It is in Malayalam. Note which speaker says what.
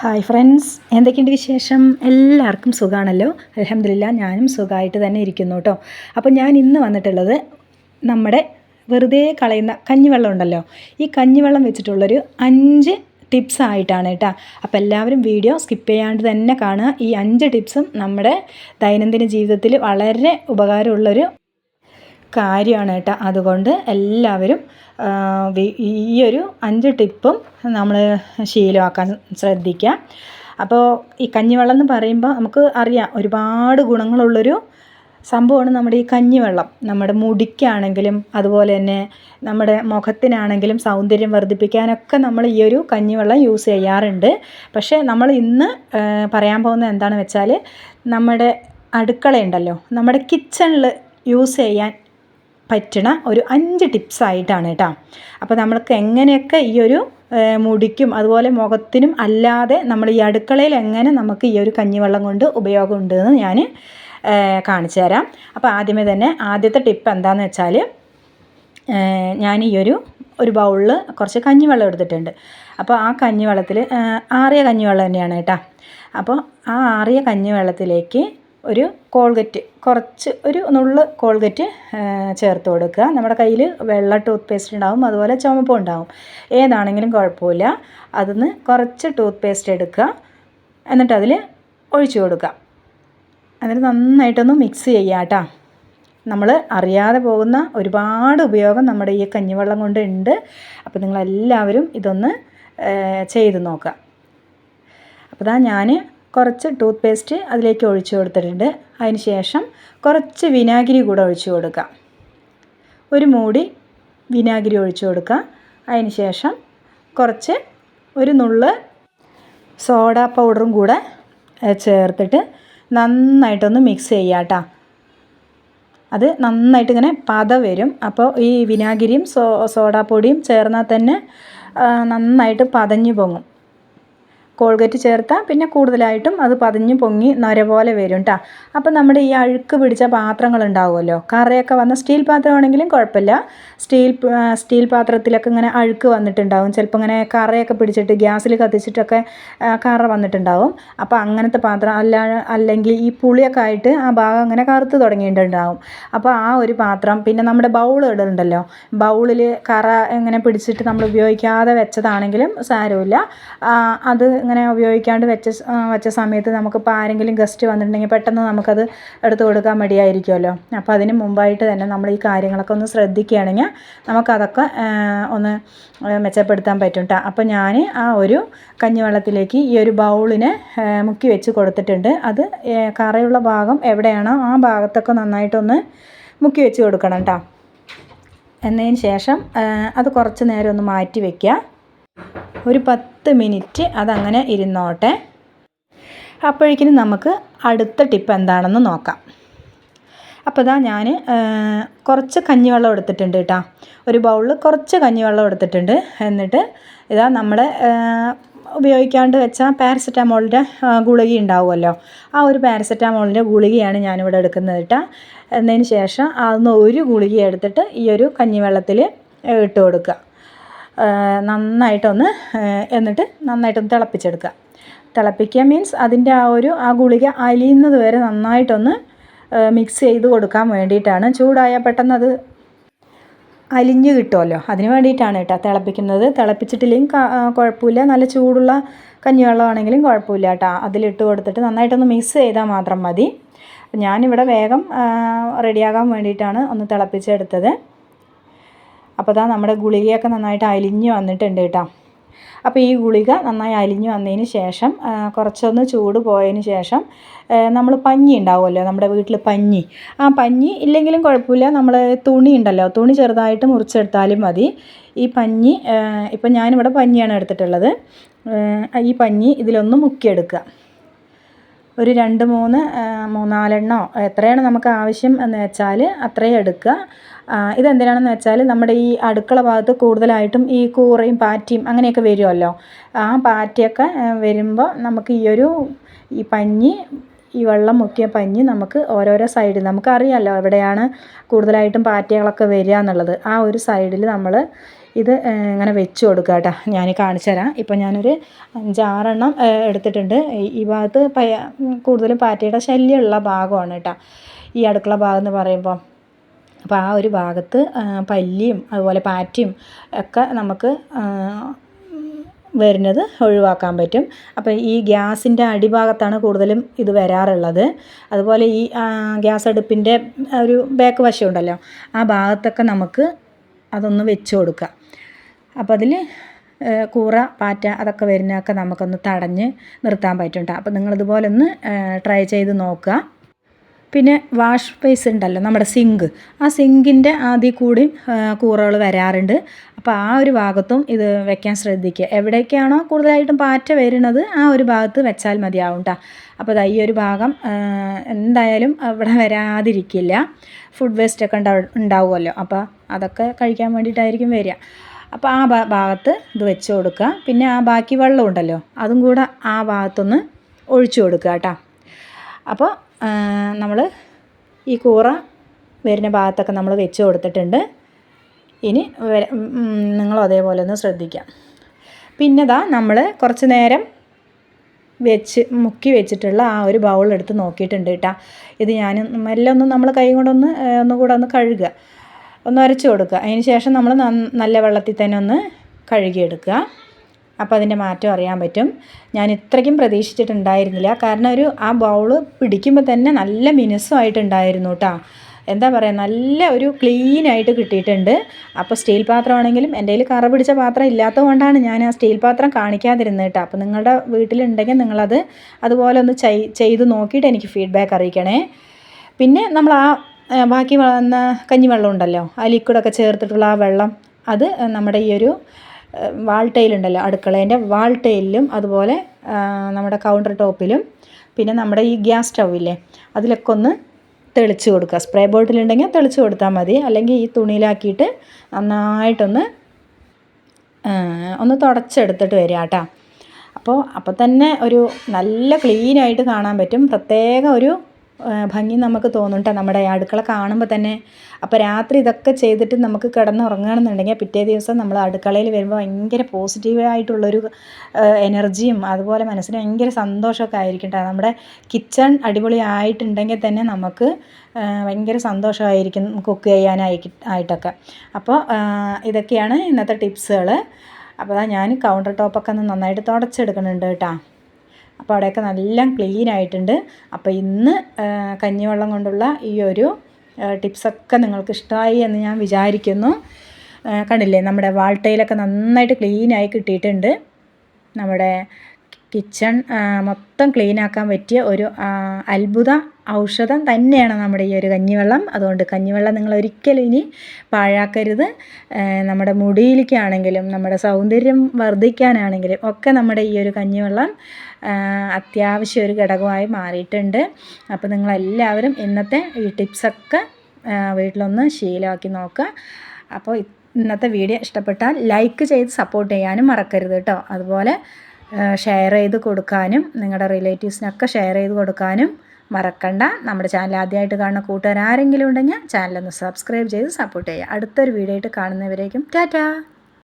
Speaker 1: ഹായ് ഫ്രണ്ട്സ് എന്തൊക്കെയുണ്ട് വിശേഷം? എല്ലാവർക്കും സുഖമാണല്ലോ അലഹമില്ല ഞാനും സുഖമായിട്ട് തന്നെ ഇരിക്കുന്നു കേട്ടോ അപ്പോൾ ഞാൻ ഇന്ന് വന്നിട്ടുള്ളത് നമ്മുടെ വെറുതെ കളയുന്ന കഞ്ഞിവെള്ളം ഉണ്ടല്ലോ. ഈ കഞ്ഞിവെള്ളം വെച്ചിട്ടുള്ളൊരു അഞ്ച് ടിപ്സ് ആയിട്ടാണ് കേട്ടോ അപ്പോൾ എല്ലാവരും വീഡിയോ സ്കിപ്പ് ചെയ്യാണ്ട് തന്നെ കാണുക. ഈ അഞ്ച് ടിപ്സും നമ്മുടെ ദൈനംദിന ജീവിതത്തിൽ വളരെ ഉപകാരമുള്ളൊരു കാര്യമാണ് കേട്ടോ. അതുകൊണ്ട് എല്ലാവരും ഈയൊരു അഞ്ച് ടിപ്പും നമ്മൾ ശീലമാക്കാൻ ശ്രദ്ധിക്കുക. അപ്പോൾ ഈ കഞ്ഞിവെള്ളം എന്ന് പറയുമ്പോൾ നമുക്ക് അറിയാം ഒരുപാട് ഗുണങ്ങളുള്ളൊരു സംഭവമാണ് നമ്മുടെ ഈ കഞ്ഞിവെള്ളം. നമ്മുടെ മുടിക്കാണെങ്കിലും അതുപോലെ തന്നെ നമ്മുടെ മുഖത്തിനാണെങ്കിലും സൗന്ദര്യം വർദ്ധിപ്പിക്കാനൊക്കെ നമ്മൾ ഈ ഒരു കഞ്ഞിവെള്ളം യൂസ് ചെയ്യാറുണ്ട്. പക്ഷേ നമ്മൾ ഇന്ന് പറയാൻ പോകുന്നത് എന്താണെന്ന് വെച്ചാൽ നമ്മുടെ അടുക്കളയുണ്ടല്ലോ. നമ്മുടെ കിച്ചണിൽ യൂസ് ചെയ്യാൻ പറ്റണ ഒരു അഞ്ച് ടിപ്സ് ആയിട്ടാണ് കേട്ടോ അപ്പോൾ നമ്മൾക്ക് എങ്ങനെയൊക്കെ ഈ ഒരു മുടിക്കും അതുപോലെ മുഖത്തിനും അല്ലാതെ നമ്മൾ ഈ അടുക്കളയിൽ എങ്ങനെ നമുക്ക് ഈ ഒരു കഞ്ഞിവെള്ളം കൊണ്ട് ഉപയോഗമുണ്ട് എന്ന് ഞാൻ കാണിച്ചു തരാം. അപ്പോൾ ആദ്യമേ തന്നെ ആദ്യത്തെ ടിപ്പ് എന്താണെന്ന് വെച്ചാൽ ഞാൻ ഈ ഒരു ഒരു ബൗളിൽ കുറച്ച് കഞ്ഞിവെള്ളം എടുത്തിട്ടുണ്ട്. അപ്പോൾ ആ കഞ്ഞിവെള്ളത്തിൽ ആറിയ കഞ്ഞിവെള്ളം തന്നെയാണ് കേട്ടോ അപ്പോൾ ആ ആറിയ കഞ്ഞിവെള്ളത്തിലേക്ക് ഒരു കോൾഗറ്റ് കുറച്ച് ഒരു നുള്ള് കോൾഗറ്റ് ചേർത്ത് കൊടുക്കുക. നമ്മുടെ കയ്യിൽ വെള്ള ടൂത്ത് പേസ്റ്റ് ഉണ്ടാവും അതുപോലെ ചുമപ്പും ഉണ്ടാവും. ഏതാണെങ്കിലും കുഴപ്പമില്ല. അതിന്ന് കുറച്ച് ടൂത്ത് പേസ്റ്റ് എടുക്കുക. എന്നിട്ട് അതിൽ ഒഴിച്ചു കൊടുക്കുക. എന്നിട്ട് നന്നായിട്ടൊന്ന് മിക്സ് ചെയ്യുക കേട്ടോ. നമ്മൾ അറിയാതെ പോകുന്ന ഒരുപാട് ഉപയോഗം നമ്മുടെ ഈ കഞ്ഞിവെള്ളം കൊണ്ട് ഉണ്ട്. അപ്പോൾ നിങ്ങളെല്ലാവരും ഇതൊന്ന് ചെയ്ത് നോക്കുക. അപ്പോൾ ഞാൻ കുറച്ച് ടൂത്ത് പേസ്റ്റ് അതിലേക്ക് ഒഴിച്ചു കൊടുത്തിട്ടുണ്ട്. അതിന് ശേഷം കുറച്ച് വിനാഗിരി കൂടെ ഒഴിച്ചു കൊടുക്കാം. ഒരു മൂടി വിനാഗിരി ഒഴിച്ചു കൊടുക്കുക അതിന് ശേഷം കുറച്ച് ഒരു നുള്ള് സോഡ പൗഡറും കൂടെ ചേർത്തിട്ട് നന്നായിട്ടൊന്ന് മിക്സ് ചെയ്യുക കേട്ടോ. അത് നന്നായിട്ട് ഇങ്ങനെ പത വരും. അപ്പോൾ ഈ വിനാഗിരിയും സോ സോഡാപ്പൊടിയും ചേർന്നാൽ തന്നെ നന്നായിട്ട് പതഞ്ഞു പൊങ്ങും. കോൾഗേറ്റ് ചേർത്താൽ പിന്നെ കൂടുതലായിട്ടും അത് പതിഞ്ഞ് പൊങ്ങി നര പോലെ വരും കേട്ടോ അപ്പം നമ്മുടെ ഈ അഴുക്ക് പിടിച്ച പാത്രങ്ങൾ ഉണ്ടാവുമല്ലോ കറയൊക്കെ വന്ന സ്റ്റീൽ പാത്രമാണെങ്കിലും കുഴപ്പമില്ല. സ്റ്റീൽ സ്റ്റീൽ പാത്രത്തിലൊക്കെ ഇങ്ങനെ അഴുക്ക് വന്നിട്ടുണ്ടാവും. ചിലപ്പോൾ ഇങ്ങനെ കറയൊക്കെ പിടിച്ചിട്ട് ഗ്യാസിൽ കത്തിച്ചിട്ടൊക്കെ കറ വന്നിട്ടുണ്ടാവും. അപ്പോൾ അങ്ങനത്തെ പാത്രം അല്ല അല്ലെങ്കിൽ ഈ പുളിയൊക്കെ ആയിട്ട് ആ ഭാഗം അങ്ങനെ കറുത്ത് തുടങ്ങിയിട്ടുണ്ടാവും. അപ്പോൾ ആ ഒരു പാത്രം പിന്നെ നമ്മുടെ ബൗൾ ഇടുന്നുണ്ടല്ലോ ബൗളിൽ കറ ഇങ്ങനെ പിടിച്ചിട്ട് നമ്മൾ ഉപയോഗിക്കാതെ വെച്ചതാണെങ്കിലും സാരമില്ല. അത് ഇങ്ങനെ ഉപയോഗിക്കാണ്ട് വെച്ച വെച്ച സമയത്ത് നമുക്കിപ്പോൾ ആരെങ്കിലും ഗസ്റ്റ് വന്നിട്ടുണ്ടെങ്കിൽ പെട്ടെന്ന് നമുക്കത് എടുത്തു കൊടുക്കാൻ മടിയായിരിക്കുമല്ലോ അപ്പോൾ അതിന് മുമ്പായിട്ട് തന്നെ നമ്മൾ ഈ കാര്യങ്ങളൊക്കെ ഒന്ന് ശ്രദ്ധിക്കുകയാണെങ്കിൽ നമുക്കതൊക്കെ ഒന്ന് മെച്ചപ്പെടുത്താൻ പറ്റും കേട്ടോ അപ്പോൾ ഞാൻ ആ ഒരു കഞ്ഞിവെള്ളത്തിലേക്ക് ഈ ഒരു ബൗളിനെ മുക്കി വെച്ച് കൊടുത്തിട്ടുണ്ട്. അത് കറയുള്ള ഭാഗം എവിടെയാണോ ആ ഭാഗത്തൊക്കെ നന്നായിട്ടൊന്ന് മുക്കി വെച്ച് കൊടുക്കണം കേട്ടോ എന്നതിന് ശേഷം അത് കുറച്ച് നേരം ഒന്ന് മാറ്റി വയ്ക്കുക ഒരു പത്ത് മിനിറ്റ് അതങ്ങനെ ഇരുന്നോട്ടെ. അപ്പോഴേക്കിനും നമുക്ക് അടുത്ത ടിപ്പ് എന്താണെന്ന് നോക്കാം. അപ്പോൾ ഇതാ ഞാൻ കുറച്ച് കഞ്ഞിവെള്ളം എടുത്തിട്ടുണ്ട് കേട്ടോ. ഒരു ബൗളിൽ കുറച്ച് കഞ്ഞിവെള്ളം എടുത്തിട്ടുണ്ട്. എന്നിട്ട് ഇതാ നമ്മുടെ ഉപയോഗിക്കാണ്ട് വെച്ച പാരസെറ്റാമോളിന്റെ ഗുളിക ഉണ്ടാവുമല്ലോ. ആ ഒരു പാരസെറ്റാമോളിന്റെ ഗുളികയാണ് ഞാനിവിടെ എടുക്കുന്നത് കേട്ടോ. എന്നതിന് ശേഷം അതൊന്ന് ഒരു ഗുളിക എടുത്തിട്ട് ഈ ഒരു കഞ്ഞിവെള്ളത്തിൽ ഇട്ട് കൊടുക്കുക. നന്നായിട്ടൊന്ന് എന്നിട്ട് നന്നായിട്ടൊന്ന് തിളപ്പിച്ചെടുക്കുക. തിളപ്പിക്കുക മീൻസ് അതിന്റെ ആ ഒരു ആ ഗുളിക അലിയുന്നത് വരെ നന്നായിട്ടൊന്ന് മിക്സ് ചെയ്ത് കൊടുക്കാൻ വേണ്ടിയിട്ടാണ്. ചൂടായാൽ പെട്ടെന്ന് അത് അലിഞ്ഞ് കിട്ടുമല്ലോ. അതിന് വേണ്ടിയിട്ടാണ് കേട്ടോ തിളപ്പിക്കുന്നത്. തിളപ്പിച്ചിട്ടില്ലെങ്കിൽ കുഴപ്പമില്ല. നല്ല ചൂടുള്ള കഞ്ഞിവെള്ളമാണെങ്കിലും കുഴപ്പമില്ല കേട്ടോ. അതിലിട്ട് കൊടുത്തിട്ട് നന്നായിട്ടൊന്ന് മിക്സ് ചെയ്താൽ മാത്രം മതി. ഞാനിവിടെ വേഗം റെഡിയാകാൻ വേണ്ടിയിട്ടാണ് ഒന്ന് തിളപ്പിച്ചെടുത്തത്. അപ്പോൾ അതാ നമ്മുടെ ഗുളികയൊക്കെ നന്നായിട്ട് അലിഞ്ഞ് വന്നിട്ടുണ്ട് കേട്ടോ. അപ്പോൾ ഈ ഗുളിക നന്നായി അലിഞ്ഞു വന്നതിന് ശേഷം കുറച്ചൊന്ന് ചൂട് പോയതിന് ശേഷം നമ്മൾ പഞ്ഞി ഉണ്ടാവുമല്ലോ നമ്മുടെ വീട്ടിൽ പഞ്ഞി. ആ പഞ്ഞി ഇല്ലെങ്കിലും കുഴപ്പമില്ല നമ്മൾ തുണി ഉണ്ടല്ലോ തുണി ചെറുതായിട്ട് മുറിച്ചെടുത്താലും മതി. ഈ പഞ്ഞി ഇപ്പം ഞാനിവിടെ പഞ്ഞിയാണ് എടുത്തിട്ടുള്ളത്. ഈ പഞ്ഞി ഇതിലൊന്ന് മുക്കിയെടുക്കുക. ഒരു രണ്ട് മൂന്ന് മൂന്നാലെണ്ണോ എത്രയാണ് നമുക്ക് ആവശ്യം എന്ന് വെച്ചാൽ അത്രയും എടുക്കുക. ഇതെന്തിനാണെന്ന് വെച്ചാൽ നമ്മുടെ ഈ അടുക്കള ഭാഗത്ത് കൂടുതലായിട്ടും ഈ കൂറയും പാറ്റിയും അങ്ങനെയൊക്കെ വരുമല്ലോ ആ പാറ്റിയൊക്കെ വരുമ്പോൾ നമുക്ക് ഈ ഒരു ഈ പഞ്ഞി ഈ വെള്ളം മുക്കിയ പഞ്ഞി നമുക്ക് ഓരോരോ സൈഡിൽ നമുക്കറിയാമല്ലോ എവിടെയാണ് കൂടുതലായിട്ടും പാറ്റകളൊക്കെ വരിക എന്നുള്ളത്. ആ ഒരു സൈഡിൽ നമ്മൾ ഇത് ഇങ്ങനെ വെച്ച് കൊടുക്കുക കേട്ടോ. ഞാൻ കാണിച്ചു തരാം. ഇപ്പോൾ ഞാനൊരു അഞ്ചാറെണ്ണം എടുത്തിട്ടുണ്ട്. ഈ- ഈ ഭാഗത്ത് പയ കൂടുതലും പാറ്റയുടെ ശല്യമുള്ള ഭാഗമാണ് കേട്ടോ. ഈ അടുക്കള ഭാഗം എന്ന് പറയുമ്പോൾ അപ്പോൾ ആ ഒരു ഭാഗത്ത് പല്ലിയും അതുപോലെ പാറ്റയും ഒക്കെ നമുക്ക് വരുന്നത് ഒഴിവാക്കാൻ പറ്റും. അപ്പോൾ ഈ ഗ്യാസിന്റെ അടിഭാഗത്താണ് കൂടുതലും ഇത് വരാറുള്ളത്. അതുപോലെ ഈ ഗ്യാസ് അടുപ്പിന്റെ ഒരു ബാക്ക് വശം ഉണ്ടല്ലോ ആ ഭാഗത്തൊക്കെ നമുക്ക് അതൊന്ന് വെച്ച് കൊടുക്കുക. അപ്പോൾ അതിൽ കൂറ പാറ്റ അതൊക്കെ വരുന്നതൊക്കെ നമുക്കൊന്ന് തടഞ്ഞ് നിർത്താൻ പറ്റും കേട്ടോ അപ്പോൾ നിങ്ങളിതുപോലെ ഒന്ന് ട്രൈ ചെയ്ത് നോക്കുക. പിന്നെ വാഷ് ബേസ് ഉണ്ടല്ലോ നമ്മുടെ സിങ്ക് ആ സിങ്കിന്റെ ആദ്യ കൂടി കൂറകൾ വരാറുണ്ട്. അപ്പോൾ ആ ഒരു ഭാഗത്തും ഇത് വെക്കാൻ ശ്രദ്ധിക്കുക. എവിടേക്കാണോ കൂടുതലായിട്ടും പാറ്റ വരുന്നത് ആ ഒരു ഭാഗത്ത് വെച്ചാൽ മതിയാവും കേട്ടോ അപ്പോൾ ഈ ഒരു ഭാഗം എന്തായാലും അവിടെ വരാതിരിക്കില്ല. ഫുഡ് വേസ്റ്റ് ഒക്കെ ഉണ്ടാവും ഉണ്ടാവുമല്ലോ. അപ്പോൾ അതൊക്കെ കഴിക്കാൻ വേണ്ടിയിട്ടായിരിക്കും വരിക. അപ്പോൾ ആ ഭാഗത്ത് ഇത് വെച്ച് കൊടുക്കുക. പിന്നെ ആ ബാക്കി വെള്ളം ഉണ്ടല്ലോ അതും കൂടെ ആ ഭാഗത്തൊന്ന് ഒഴിച്ചു കൊടുക്കുക കേട്ടോ അപ്പോൾ നമ്മൾ ഈ കൂറ വരുന്ന ഭാഗത്തൊക്കെ നമ്മൾ വെച്ച് കൊടുത്തിട്ടുണ്ട്. ഇനി നിങ്ങളും അതേപോലെ ഒന്ന് ശ്രദ്ധിക്കാം. പിന്നെ ദാ നമ്മൾ കുറച്ച് നേരം വെച്ച് മുക്കി വെച്ചിട്ടുള്ള ആ ഒരു ബൗൾ എടുത്ത് നോക്കിയിട്ടുണ്ട് കേട്ടോ. ഇത് ഞാൻ എല്ലാം ഒന്ന് നമ്മൾ കൈ കൊണ്ടൊന്ന് ഒന്നുകൂടെ ഒന്ന് കഴുകുക. ഒന്ന് അരച്ച് കൊടുക്കുക. അതിന് ശേഷം നമ്മൾ നല്ല വെള്ളത്തിൽ തന്നെ ഒന്ന് കഴുകിയെടുക്കുക. അപ്പോൾ അതിന്റെ മാറ്റം അറിയാൻ പറ്റും. ഞാൻ ഇത്രയ്ക്കും പ്രതീക്ഷിച്ചിട്ടുണ്ടായിരുന്നില്ല. കാരണം ഒരു ആ ബൗൾ പിടിക്കുമ്പോൾ തന്നെ നല്ല മിനുസമായിട്ടുണ്ടായിരുന്നു കേട്ടോ എന്താ പറയുക നല്ല ഒരു ക്ലീൻ ആയിട്ട് കിട്ടിയിട്ടുണ്ട്. അപ്പോൾ സ്റ്റീൽ പാത്രമാണെങ്കിലും എന്റെ കയ്യിൽ കറ പിടിച്ച പാത്രം ഇല്ലാത്തത് കൊണ്ടാണ് ഞാൻ ആ സ്റ്റീൽ പാത്രം കാണിക്കാതിരുന്നത് കേട്ടോ അപ്പോൾ നിങ്ങളുടെ വീട്ടിലുണ്ടെങ്കിൽ നിങ്ങളത് അതുപോലെ ഒന്ന് ചെയ് ചെയ്ത് നോക്കിയിട്ട് എനിക്ക് ഫീഡ്ബാക്ക് അറിയിക്കണേ. പിന്നെ നമ്മൾ ആ, ബാക്കി വന്ന കഞ്ഞിവെള്ളം ഉണ്ടല്ലോ ആ ലിക്വിഡൊക്കെ ചേർത്തിട്ടുള്ള ആ വെള്ളം അത് നമ്മുടെ ഈ ഒരു വാൾ ടൈൽ ഉണ്ടല്ലോ അടുക്കളേന്റെ വാൾ ടൈലിലും അതുപോലെ നമ്മുടെ കൗണ്ടർ ടോപ്പിലും പിന്നെ നമ്മുടെ ഈ ഗ്യാസ് സ്റ്റൗവില്ലേ അതിലൊക്കെ ഒന്ന് തെളിച്ച് കൊടുക്കുക. സ്പ്രേ ബോട്ടിലുണ്ടെങ്കിൽ തെളിച്ച് കൊടുത്താൽ മതി. അല്ലെങ്കിൽ ഈ തുണിയിലാക്കിയിട്ട് നന്നായിട്ടൊന്ന് ഒന്ന് തുടച്ചെടുത്തിട്ട് വരിക കേട്ടോ. അപ്പോൾ അപ്പോൾ തന്നെ ഒരു നല്ല ക്ലീനായിട്ട് കാണാൻ പറ്റും. പ്രത്യേക ഒരു ഭംഗി നമുക്ക് തോന്നും നമ്മുടെ അടുക്കള കാണുമ്പോൾ തന്നെ അപ്പോൾ രാത്രി ഇതൊക്കെ ചെയ്തിട്ട് നമുക്ക് കിടന്നുറങ്ങണമെന്നുണ്ടെങ്കിൽ പിറ്റേ ദിവസം നമ്മൾ അടുക്കളയിൽ വരുമ്പോൾ ഭയങ്കര പോസിറ്റീവായിട്ടുള്ളൊരു എനർജിയും അതുപോലെ മനസ്സിന് ഭയങ്കര സന്തോഷമൊക്കെ ആയിരിക്കും കേട്ടോ നമ്മുടെ കിച്ചൺ അടിപൊളി ആയിട്ടുണ്ടെങ്കിൽ തന്നെ നമുക്ക് ഭയങ്കര സന്തോഷമായിരിക്കും കുക്ക് ചെയ്യാനായി ആയിട്ടൊക്കെ. അപ്പോൾ ഇതൊക്കെയാണ് ഇന്നത്തെ ടിപ്സുകൾ അപ്പോൾ ഞാൻ കൗണ്ടർ ടോപ്പൊക്കെ ഒന്ന് നന്നായിട്ട് തുടച്ചെടുക്കുന്നുണ്ട് കേട്ടോ അപ്പോൾ അവിടെയൊക്കെ നല്ല ക്ലീൻ ആയിട്ടുണ്ട്. അപ്പോൾ ഇന്ന് കഞ്ഞിവെള്ളം കൊണ്ടുള്ള ഈ ഒരു ടിപ്സൊക്കെ നിങ്ങൾക്ക് ഇഷ്ടമായി എന്ന് ഞാൻ വിചാരിക്കുന്നു. കണ്ടില്ലേ നമ്മുടെ വാൾട്ടയിലൊക്കെ നന്നായിട്ട് ക്ലീനായി കിട്ടിയിട്ടുണ്ട്. നമ്മുടെ കിച്ചൺ മൊത്തം ക്ലീൻ ആക്കാൻ പറ്റിയ ഒരു അത്ഭുത ഔഷധം തന്നെയാണ് നമ്മുടെ ഈ ഒരു കഞ്ഞിവെള്ളം. അതുകൊണ്ട് കഞ്ഞിവെള്ളം നിങ്ങൾ ഒരിക്കലും ഇനി പാഴാക്കരുത്. നമ്മുടെ മുടിയിലേക്കാണെങ്കിലും നമ്മുടെ സൗന്ദര്യം വർദ്ധിക്കാനാണെങ്കിലും ഒക്കെ നമ്മുടെ ഈ ഒരു കഞ്ഞിവെള്ളം അത്യാവശ്യ ഒരു ഘടകമായി മാറിയിട്ടുണ്ട്. അപ്പോൾ നിങ്ങളെല്ലാവരും ഇന്നത്തെ ഈ ടിപ്സൊക്കെ വീട്ടിലൊന്ന് ശീലമാക്കി നോക്കുക. അപ്പോൾ ഇന്നത്തെ വീഡിയോ ഇഷ്ടപ്പെട്ടാൽ ലൈക്ക് ചെയ്ത് സപ്പോർട്ട് ചെയ്യാനും മറക്കരുത് കേട്ടോ. അതുപോലെ ഷെയർ ചെയ്ത് കൊടുക്കാനും നിങ്ങളുടെ റിലേറ്റീവ്സിനൊക്കെ ഷെയർ ചെയ്ത് കൊടുക്കാനും മറക്കണ്ട. നമ്മുടെ ചാനൽ ആദ്യമായിട്ട് കാണുന്ന കൂട്ടുകാർ ആരെങ്കിലും ഉണ്ടെങ്കിൽ ചാനലൊന്ന് സബ്സ്ക്രൈബ് ചെയ്ത് സപ്പോർട്ട് ചെയ്യുക. അടുത്തൊരു വീഡിയോ ആയിട്ട് കാണുന്നവരേക്കും ടാറ്റാ!